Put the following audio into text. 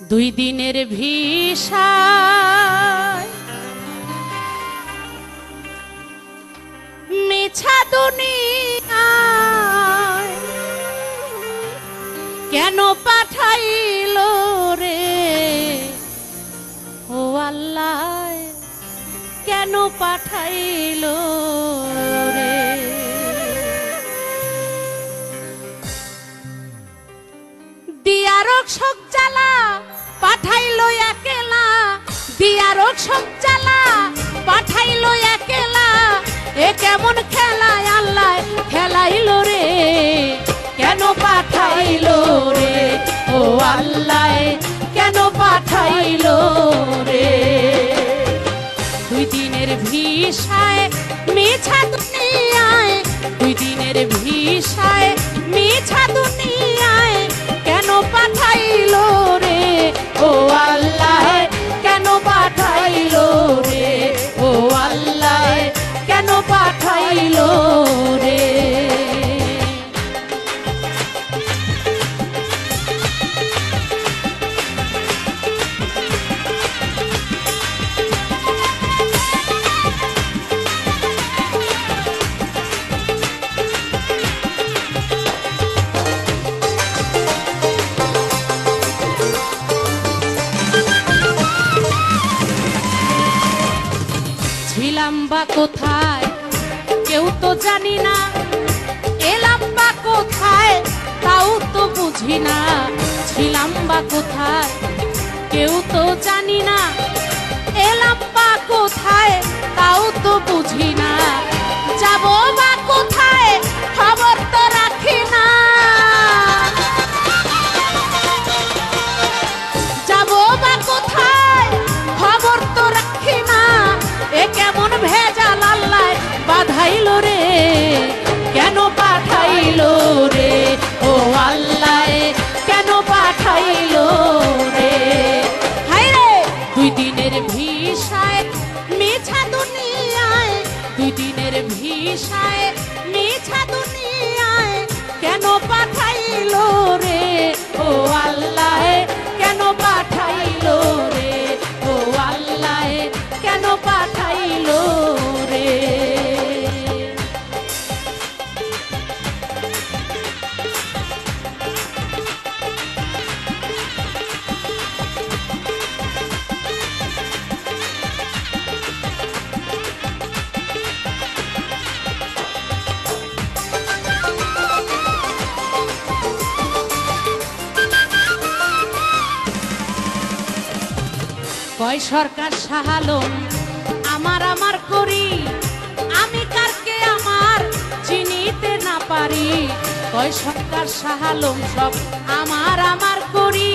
দুই দিনের ভিসা মিছা দুনিয়ায় কেন পাঠাইল রে? ও আল্লাহ, কেন পাঠাইল রে? দিয়ারক শোক জ্বালা পাঠাইলো একেলা শোক জ্বালা পাঠাইলো একেলা, এ কেমন খেলায় আল্লাহ খেলাইলো রে। কেন পাঠাইলো রে? ও আল্লাহ, কেন পাঠাইলো রে? দুই দিনের ভিসায় মিছা দুনিয়ায় ছিলাম বা কোথায়? কেউ তো জানি না। এলাম বা কোথায়? তাও তো বুঝি না। ছিলাম বা কোথায়? কেউ তো জানি না। এলাম বা কোথায়? তাও তো বুঝি না। যাব বা মিছা দুনিয়ায় দিনের ভিসায় মিছা দুনিয়ায় কেন পাঠাইলো কয় সরকার সাহালো? আমার আমার করি। আমি কারকে আমার চিনিতে না পারি? কয় সরকার সাহালো? সব আমার আমার করি।